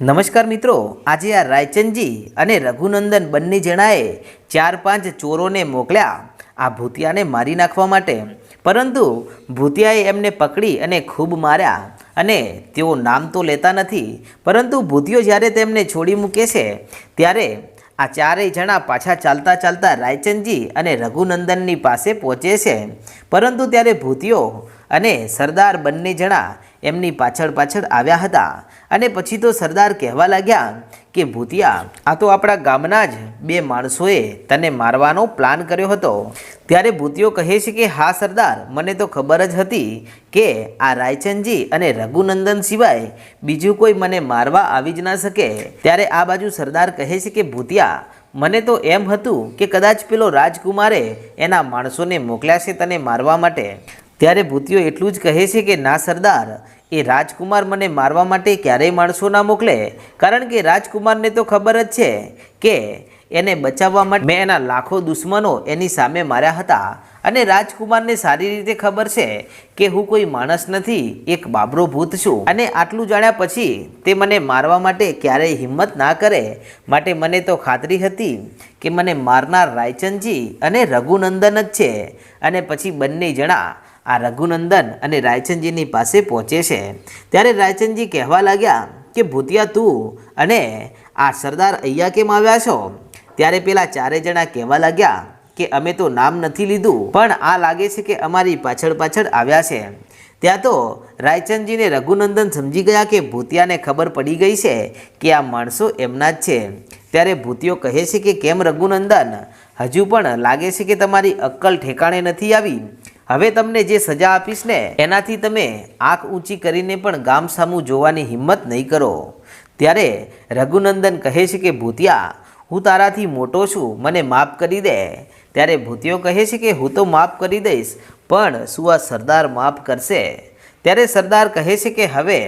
નમસ્કાર મિત્રો, આજે આ રાયચંદજી અને રઘુનંદન બંને જણાએ ચાર પાંચ ચોરોને મોકલ્યા આ ભૂતિયાને મારી નાખવા માટે. પરંતુ ભૂતિયાએ એમને પકડી અને ખૂબ માર્યા અને તેઓ નામ તો લેતા નથી, પરંતુ ભૂતિયો જ્યારે તેમને છોડી મૂકે છે, ત્યારે આ ચારેય જણા પાછા ચાલતા ચાલતા રાયચંદજી અને રઘુનંદનની પાસે પહોંચે છે. પરંતુ ત્યારે ભૂતિયો અને સરદાર બંને જણા એમની પાછળ પાછળ આવ્યા હતા. અને પછી તો સરદાર કહેવા લાગ્યા કે, ભૂતિયા, આ તો આપણા ગામના જ બે માણસોએ તને મારવાનો પ્લાન કર્યો હતો. ત્યારે ભૂતિયો કહે છે કે, હા સરદાર, મને તો ખબર જ હતી કે આ રાયચંદજી અને રઘુનંદન સિવાય બીજું કોઈ મને મારવા આવી જ ના શકે. ત્યારે આ બાજુ સરદાર કહે છે કે, ભૂતિયા, મને તો એમ હતું કે કદાચ પેલો રાજકુમારે એના માણસોને મોકલ્યા છે તને મારવા માટે. ત્યારે ભૂતિયો એટલું જ કહે છે કે, ના સરદાર એ રાજકુમાર મને મારવા માટે ક્યારેય માણસો ના મોકલે, કારણ કે રાજકુમારને તો ખબર જ છે કે એને બચાવવા માટે મેં એના લાખો દુશ્મનો એની સામે માર્યા હતા. અને રાજકુમારને સારી રીતે ખબર છે કે હું કોઈ માણસ નથી, એક બાબરો ભૂત છું. અને આટલું જાણ્યા પછી તે મને મારવા માટે ક્યારેય હિંમત ના કરે. માટે મને તો ખાતરી હતી કે મને મારનાર રાયચંદજી અને રઘુનંદન જ છે. અને પછી બંને જણા આ રઘુનંદન અને રાયચંદજીની પાસે પહોંચે છે. ત્યારે રાયચંદજી કહેવા લાગ્યા કે, ભૂતિયા, તું અને આ સરદાર અહીંયા કેમ આવ્યા છો? ત્યારે પેલા ચારે જણા કહેવા લાગ્યા કે, અમે તો નામ નથી લીધું, પણ આ લાગે છે કે અમારી પાછળ પાછળ આવ્યા છે. ત્યાં તો રાયચંદજીને રઘુનંદન સમજી ગયા કે, ભૂતિયાને ખબર પડી ગઈ છે કે આ માણસો એમના જ છે. ત્યારે ભૂતિયો કહે છે કે, કેમ રઘુનંદન? હજુ પણ લાગે છે કે તમારી અક્કલ ઠેકાણે નથી આવી? હવે તમને જે સજા આપીશ ને, એનાથી તમે આંખ ઊંચી કરીને પણ ગામ સામું જોવાની હિંમત નહીં કરો. ત્યારે રઘુનંદન કહે છે કે, ભૂતિયા, હું તારાથી મોટો છું, મને માફ કરી દે. ત્યારે ભૂતિયો કહે છે કે, હું તો માફ કરી દઈશ, પણ શું આ સરદાર માફ કરશે? ત્યારે સરદાર કહે છે કે, હવે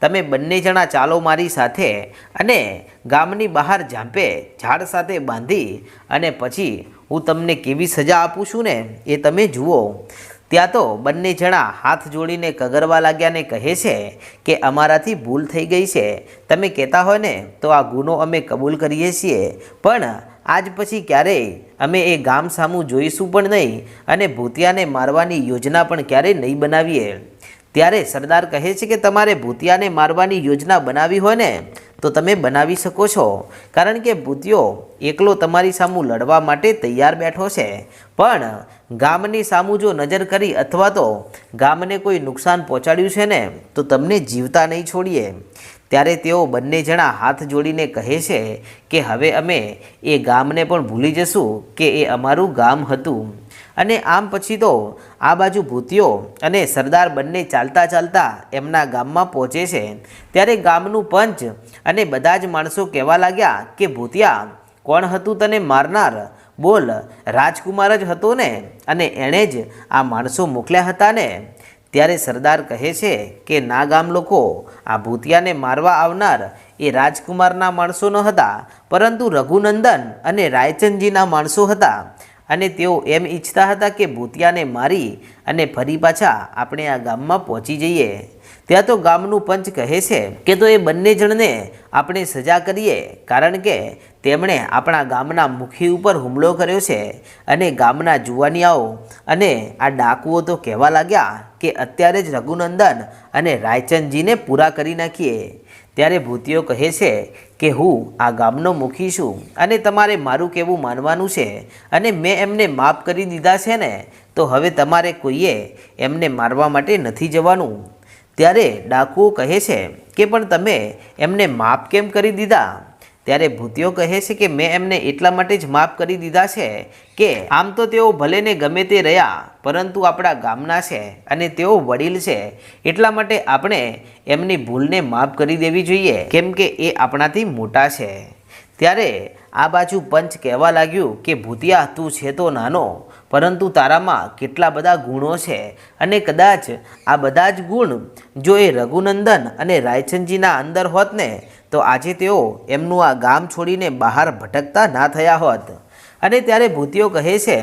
તમે બંને જણા ચાલો મારી સાથે અને ગામની બહાર ઝાંપે, ઝાડ સાથે બાંધી અને પછી હું તમને કેવી સજા આપું છું ને, એ તમે જુઓ. ત્યાં તો બંને જણા હાથ જોડીને કગરવા લાગ્યાને કહે છે કે અમારાથી ભૂલ થઈ ગઈ છે. તમે કહેતા હોય ને તો આ ગુનો અમે કબૂલ કરીએ છીએ. પણ આજ પછી ક્યારેય અમે એ ગામ સામું જોઈશું પણ નહીં અને ભૂતિયાને મારવાની યોજના પણ ક્યારેય નહીં બનાવીએ. ત્યારે સરદાર કહે છે કે તમારે ભૂતિયાને મારવાની યોજના બનાવી હોય ને, તો તમે બનાવી શકો છો. કારણ કે ભૂતિયો એકલો તમારી સામું લડવા માટે તૈયાર બેઠો છે. પણ ગામની સામું જો નજર કરી અથવા તો ગામને કોઈ નુકસાન પહોંચાડ્યું છે ને, તો તમને જીવતા નહીં છોડીએ. ત્યારે તેઓ બંને જણા હાથ જોડીને કહે છે કે હવે અમે એ ગામને પણ ભૂલી જશું કે એ અમારું ગામ હતું. અને આમ પછી તો આ બાજુ ભૂતિયો અને સરદાર બંને ચાલતા ચાલતા એમના ગામમાં પહોંચે છે. ત્યારે ગામનું પંચ અને બધા જ માણસો કહેવા લાગ્યા કે, ભૂતિયા, કોણ હતું તને મારનાર? બોલ, રાજકુમાર જ હતો ને? અને એણે જ આ માણસો મોકલ્યા હતા ને? ત્યારે સરદાર કહે છે કે, ના ગામ લોકો, આ ભૂતિયાને મારવા આવનાર એ રાજકુમારના માણસો ન હતા, પરંતુ રઘુનંદન અને રાયચંદજીના માણસો હતા. અને તેઓ એમ ઈચ્છતા હતા કે ભૂતિયાને મારી અને ફરી પાછા આપણે આ ગામમાં પહોંચી જઈએ. ત્યાં તો ગામનું પંચ કહે છે કે તો એ બંને જણને આપણે સજા કરીએ, કારણ કે તેમણે આપણા ગામના મુખી ઉપર હુમલો કર્યો છે અને ગામના જુવાનિયાઓ અને આ ડાકુઓ તો કહેવા લાગ્યા કે અત્યારે જ રઘુનંદન અને રાયચંદજીને પૂરા કરી નાખીએ. ત્યારે ભૂતિયો કહે છે કે હું આ ગામનો મુખી છું અને તમારે મારું કહેવું માનવાનું છે અને મેં એમને માફ કરી દીધા છે ને, તો હવે તમારે કોઈએ એમને મારવા માટે નથી જવાનું? ત્યારે ડાકુઓ કહે છે કે, પણ તમે એમને માફ કેમ કરી દીધા? ત્યારે ભૂતિયો કહે છે કે મેં એમને એટલા માટે જ માફ કરી દીધા છે કે આમ તો તેઓ ભલે ને ગમે તે રહ્યા, પરંતુ આપણા ગામના છે અને તેઓ વડીલ છે. એટલા માટે આપણે એમની ભૂલને માફ કરી દેવી જોઈએ, કેમ કે એ આપણાથી મોટા છે. ત્યારે આ બાજુ પંચ કહેવા લાગ્યું કે, ભૂતિયા, તું છે તો નાનો, પરંતુ તારામાં કેટલા બધા ગુણો છે અને કદાચ આ બધા જ ગુણ જો એ રઘુનંદન અને રાયચંદજીના અંદર હોત ને તો આજે તેઓ એમનું આ ગામ છોડીને બહાર ભટકતા ના થયા હોત. અને ત્યારે ભૂતિઓ કહે છે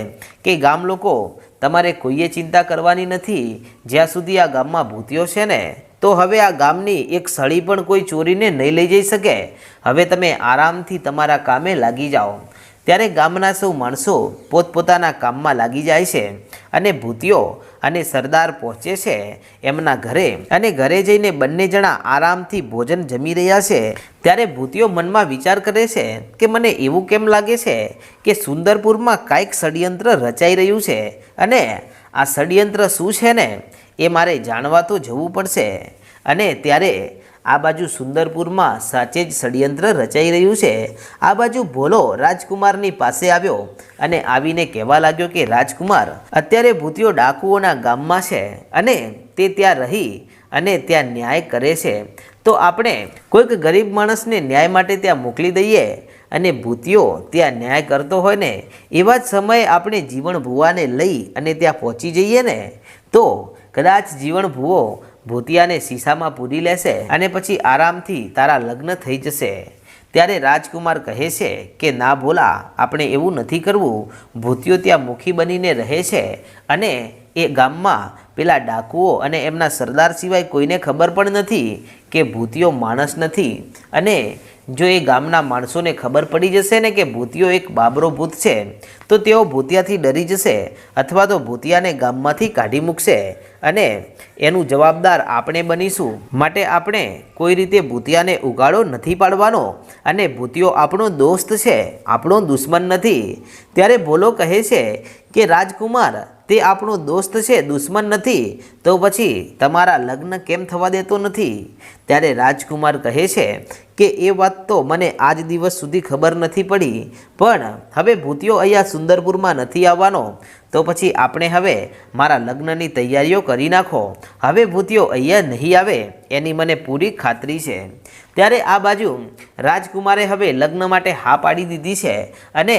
કે, ગામ લોકો, તમારે કોઈએ ચિંતા કરવાની નથી. જ્યાં સુધી આ ગામમાં ભૂતિઓ છે ને, તો હવે આ ગામની એક સળી પણ કોઈ ચોરીને નહીં લઈ જઈ શકે. હવે તમે આરામથી તમારા કામે લાગી જાઓ. ત્યારે ગામના સૌ માણસો પોતપોતાના કામમાં લાગી જાય છે અને ભૂતિયો અને સરદાર પહોંચે છે એમના ઘરે. અને ઘરે જઈને બંને જણા આરામથી ભોજન જમી રહ્યા છે. ત્યારે ભૂતિયો મનમાં વિચાર કરે છે કે મને એવું કેમ લાગે છે કે સુંદરપુરમાં કાંઈક ષડયંત્ર રચાઈ રહ્યું છે? અને આ ષડયંત્ર શું છે ને? એ મારે જાણવા તો જવું પડશે. અને ત્યારે આ બાજુ સુંદરપુરમાં સાચે જ ષડયંત્ર રચાઈ રહ્યું છે. આ બાજુ ભોલો રાજકુમારની પાસે આવ્યો અને આવીને કહેવા લાગ્યો કે, રાજકુમાર, અત્યારે ભૂતિયો ડાકુઓના ગામમાં છે અને તે ત્યાં રહી અને ત્યાં ન્યાય કરે છે. તો આપણે કોઈક ગરીબ માણસને ન્યાય માટે ત્યાં મોકલી દઈએ અને ભૂતિયો ત્યાં ન્યાય કરતો હોય ને, એવા જ સમયે આપણે જીવન ભુવાને લઈ અને ત્યાં પહોંચી જઈએ ને? તો કદાચ જીવન ભુવો ભૂતિયાને શીશામાં પૂરી લેશે અને પછી આરામથી તારા લગ્ન થઈ જશે. ત્યારે રાજકુમાર કહે છે કે, ના ભોલા, આપણે એવું નથી કરવું. ભૂતિયો ત્યાં મુખી બનીને રહે છે અને એ ગામમાં પેલા ડાકુઓ અને એમના સરદાર સિવાય કોઈને ખબર પણ નથી કે ભૂતિયો માણસ નથી. અને જો એ ગામના માણસોને ખબર પડી જશે ને કે ભૂતિયો એક બાબરો ભૂત છે, તો તેઓ ભૂતિયાથી ડરી જશે અથવા તો ભૂતિયાને ગામમાંથી કાઢી મૂકશે. અને એનું જવાબદાર આપણે બનીશું માટે આપણે કોઈ રીતે ભૂતિયાને ઉગાડો નથી પાડવાનો અને ભૂતિયો આપણો દોસ્ત છે, આપણો દુશ્મન નથી. ત્યારે ભોલો કહે છે કે, રાજકુમાર, તે આપણો દોસ્ત છે, દુશ્મન નથી. તો પછી તમારા લગ્ન કેમ થવા દેતો નથી? ત્યારે રાજકુમાર કહે છે કે એ વાત તો મને આજ દિવસ સુધી ખબર નથી પડી, પણ હવે ભૂતિયો અહીંયા સુંદરપુરમાં નથી આવવાનો. તો પછી આપણે હવે મારા લગ્નની તૈયારીઓ કરી નાખો. હવે ભૂતિયો અહીંયા નહીં આવે એની મને પૂરી ખાતરી છે. ત્યારે આ બાજુ રાજકુમારે હવે લગ્ન માટે હા પાડી દીધી છે અને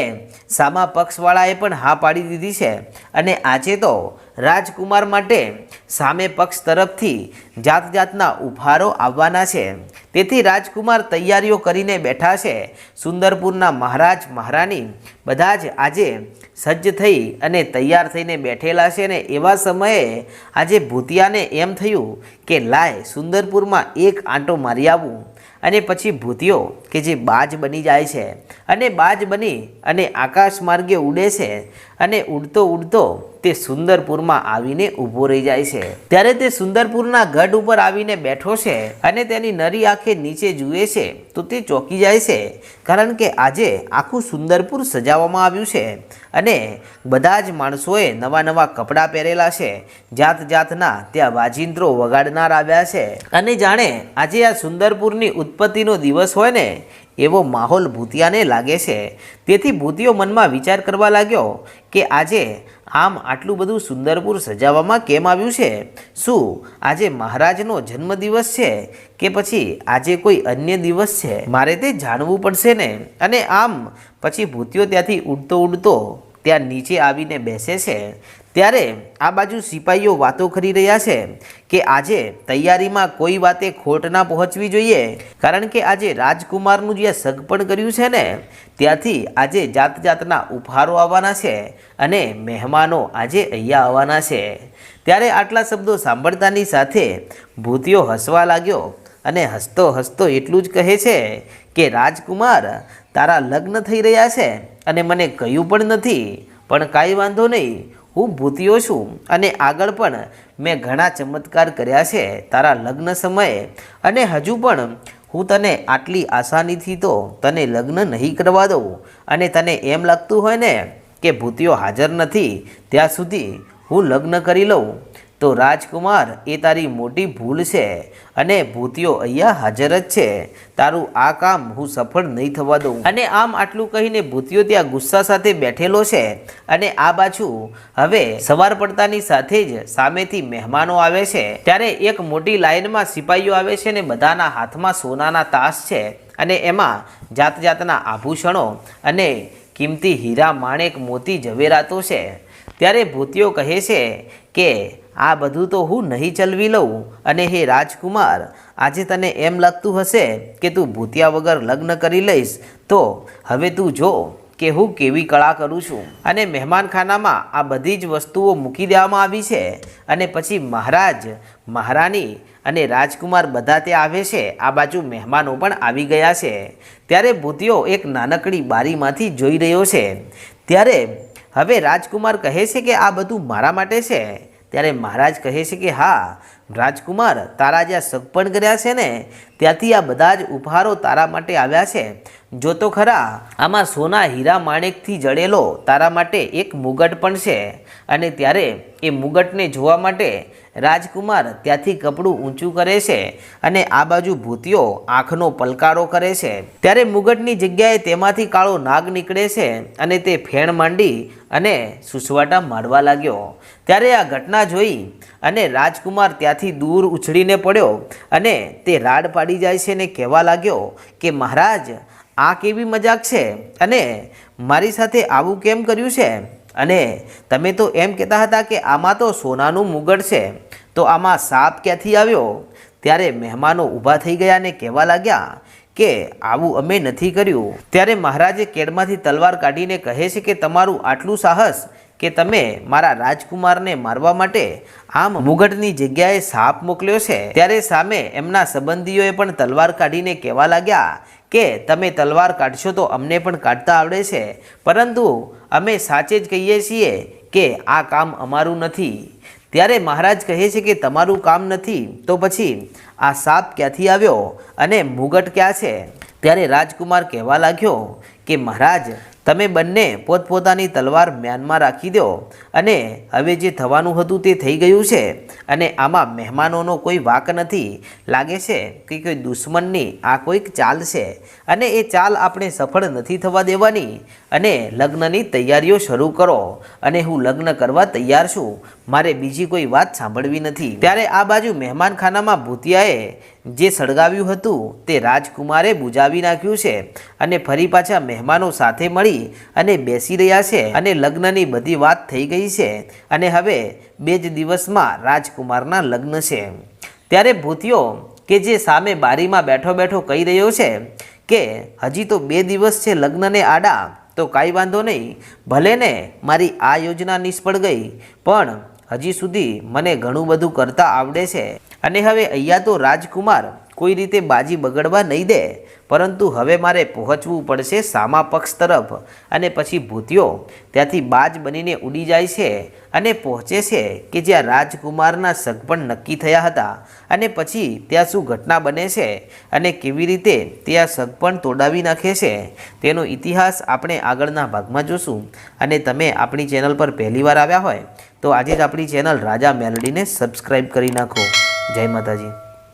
સામા પક્ષવાળાએ પણ હા પાડી દીધી છે. અને આજે તો રાજકુમાર માટે સામે પક્ષ તરફથી જાત જાતના ઉપહારો આવવાના છે. તેથી રાજકુમાર તૈયારીઓ કરીને બેઠા છે. સુંદરપુરના મહારાજ મહારાણી બધા જ આજે સજ્જ થઈ અને તૈયાર થઈને બેઠેલા છે ને એવા સમયે આજે ભૂતિયાને એમ થયું કે, લાય, સુંદરપુરમાં એક આંટો મારી આવું. અને પછી ભૂતિયો કે જે બાજ બની જાય છે અને બાજ બની અને આકાશ માર્ગે ઉડે છે અને ઉડતો ઉડતો તે સુંદરપુરમાં આવીને ઊભો રહી જાય છે. ત્યારે તે સુંદરપુરના ગઢ ઉપર આવીને બેઠો છે અને તેની નરી આંખે નીચે જુએ છે તો તે ચોંકી જાય છે. કારણ કે આજે આખું સુંદરપુર સજાવવામાં આવ્યું છે. અને બધા જ માણસોએ નવા નવા કપડાં પહેરેલા છે. જાત જાતના ત્યાં વાજિંત્રો વગાડનાર આવ્યા છે. અને જાણે આજે આ સુંદરપુરની ઉત્પત્તિનો દિવસ હોય ને એવો માહોલ ભૂતિયાને લાગે છે. તેથી ભૂતિયો મનમાં વિચાર કરવા લાગ્યો કે આજે આમ આટલું બધું સુંદરપુર સજાવવામાં કેમ આવ્યું છે? શું આજે મહારાજનો જન્મદિવસ છે કે પછી આજે કોઈ અન્ય દિવસ છે? મારે તે જાણવું પડશે ને. અને આમ પછી ભૂતિયો ત્યાંથી ઉડતો ઉડતો ત્યાં નીચે આવીને બેસે છે, ત્યારે આ બાજુ સિપાહીઓ વાતો કરી રહ્યા છે કે આજે તૈયારીમાં કોઈ વાતે ખોટ ના પહોંચવી જોઈએ, કારણ કે આજે રાજકુમારનું જે સગપણ કર્યું છે ને, ત્યાંથી આજે જાત જાતના ઉપહારો આવવાના છે અને મહેમાનો આજે અહીંયા આવવાના છે. ત્યારે આટલા શબ્દો સાંભળતાની સાથે ભૂતિયો હસવા લાગ્યો અને હસતો હસતો એટલું જ કહે છે કે, રાજકુમાર, તારા લગ્ન થઈ રહ્યા છે અને મને કહ્યું પણ નથી, પણ કાંઈ વાંધો નહીં. હું ભૂતિયો છું અને આગળ પણ મેં ઘણા ચમત્કાર કર્યા છે તારા લગ્ન સમયે. અને હજુ પણ હું તને આટલી આસાનીથી તો તને લગ્ન નહીં કરવા દઉં. અને તને એમ લાગતું હોય ને કે ભૂતિયો હાજર નથી, ત્યાં સુધી હું લગ્ન કરી લઉં. તો રાજકુમાર, એ તારી મોટી ભૂલ છે અને ભૂતિયો અહીંયા હાજર જ છે. તારું આ કામ હું સફળ નહીં થવા દઉં. અને આમ આટલું કહીને ભૂતિયો ત્યાં ગુસ્સા સાથે બેઠેલો છે અને આ બાજુ હવે સવાર પડતાની સાથે જ સામેથી મહેમાનો આવે છે. ત્યારે એક મોટી લાઈનમાં સિપાહીઓ આવે છે ને બધાના હાથમાં સોનાના તાસ છે અને એમાં જાત જાતના આભૂષણો અને કિંમતી હીરા, માણેક, મોતી, ઝવેરાતો છે. ત્યારે ભૂતિયો કહે છે કે આ બધું તો હું નહીં ચલવી લઉં. અને હે રાજકુમાર, આજે તને એમ લાગતું હશે કે તું ભૂતિયા વગર લગ્ન કરી લઈશ, તો હવે તું જો કે હું કેવી કળા કરું છું. અને મહેમાનખાનામાં આ બધી જ વસ્તુઓ મૂકી દેવામાં આવી છે. અને પછી મહારાજ, મહારાણી અને રાજકુમાર બધા ત્યાં આવે છે. આ બાજુ મહેમાનો પણ આવી ગયા છે. ત્યારે ભૂતિયો એક નાનકડી બારીમાંથી જોઈ રહ્યો છે. ત્યારે હવે રાજકુમાર કહે છે કે આ બધું મારા માટે છે. ત્યારે મહારાજ કહે છે કે હા રાજકુમાર તારા જ્યાં સગપણ કર્યા છે ને, ત્યાંથી આ બધા જ ઉપહારો તારા માટે આવ્યા છે. જો તો ખરા, આમાં સોના હીરા માણેકથી જડેલો તારા માટે એક મુગટ પણ છે. અને ત્યારે એ મુગટને જોવા માટે રાજકુમાર ત્યાંથી કપડું ઊંચું કરે છે અને આ બાજુ ભૂતિયો આંખનો પલકારો કરે છે. ત્યારે મુગટની જગ્યાએ તેમાંથી કાળો નાગ નીકળે છે અને તે ફેણ માંડી અને સુસવાટા મારવા લાગ્યો. ત્યારે આ ઘટના જોઈ અને રાજકુમાર ત્યાંથી દૂર ઉછળીને પડ્યો અને તે રાડ પાડી જાય છે ને કહેવા લાગ્યો કે, મહારાજ, આ કેવી મજાક છે? અને મારી સાથે આવું કેમ કર્યું છે? અને તમે તો એમ કહેતા હતા કે આમાં તો સોનાનું મુગટ છે. તો આમાં સાપ ક્યાંથી આવ્યો? ત્યારે મહેમાનો ઊભા થઈ ગયા અને કહેવા લાગ્યા કે, આવું અમે નથી કર્યું. ત્યારે મહારાજે કેડમાંથી તલવાર કાઢીને કહે છે કે, તમારું આટલું સાહસ કે તમે મારા રાજકુમારને મારવા માટે આમ મુગટની જગ્યાએ સાપ મોકલ્યો છે? ત્યારે સામે એમના સંબંધીઓએ પણ તલવાર કાઢીને કહેવા લાગ્યા કે તમે તલવાર કાઢશો તો અમને પણ કાઢતા આવડે છે. પરંતુ અમે સાચે જ કહીએ છીએ કે આ કામ અમારું નથી. ત્યારે મહારાજ કહે છે કે તમારું કામ નથી. તો પછી આ સાપ ક્યાંથી આવ્યો અને મુગટ ક્યાં છે? ત્યારે રાજકુમાર કહેવા લાગ્યો કે મહારાજ તમે બંને પોતપોતાની તલવાર મ્યાનમાં રાખી દો અને હવે જે થવાનું હતું તે થઈ ગયું છે અને આમાં મહેમાનોનો કોઈ વાક નથી. લાગે છે કે કોઈ દુશ્મનની આ કોઈક ચાલ છે અને એ ચાલ આપણે સફળ નથી થવા દેવાની. અને લગ્નની તૈયારીઓ શરૂ કરો અને હું લગ્ન કરવા તૈયાર છું. મારે બીજી કોઈ વાત સાંભળવી નથી. ત્યારે આ બાજુ મહેમાનખાનામાં ભૂતિયાએ જે સળગાવ્યું હતું તે રાજકુમારે બુજાવી નાખ્યું છે અને ફરી પાછા મહેમાનો સાથે મળી અને બેસી રહ્યા છે અને લગ્નની બધી વાત થઈ ગઈ છે અને હવે બે જ દિવસમાં રાજકુમારના લગ્ન છે. ત્યારે ભૂતિયો કે જે સામે બારીમાં બેઠો બેઠો કહી રહ્યો છે કે હજી તો બે દિવસ છે લગ્નને આડા, તો કાંઈ વાંધો નહીં, ભલે ને મારી આ યોજના નિષ્ફળ ગઈ, પણ હજી સુધી મને ઘણું બધું કરતા આવડે છે. અને હવે અહીંયા તો રાજકુમાર કોઈ રીતે બાજી બગડવા નહીં દે પરંતુ હવે મારે પહોંચવું પડશે સામા પક્ષ તરફ અને પછી ભૂતિયો ત્યાંથી બાજ બનીને ઉડી જાય છે અને પહોંચે છે કે જ્યાં રાજકુમારના સગપણ નક્કી થયા હતા અને પછી ત્યાં શું ઘટના બને છે અને કેવી રીતે તે આ સગપણ તોડાવી નાખે છે તેનો ઇતિહાસ આપણે આગળના ભાગમાં જોશું. અને તમે આપણી ચેનલ પર પહેલીવાર આવ્યા હોય તો આજે જ આપણી ચેનલ રાજા મેલડીને સબસ્ક્રાઈબ કરી નાખો. જય માતાજી.